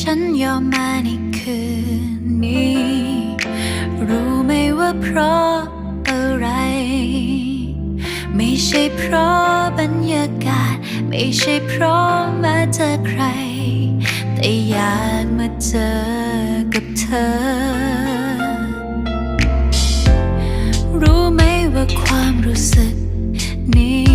ฉันยอมมาในคืนนี้ รู้ไหมว่าเพราะอะไร ไม่ใช่เพราะบรรยากาศ ไม่ใช่เพราะมาเจอใคร แต่อยากมาเจอกับเธอ รู้ไหมว่าความรู้สึกนี้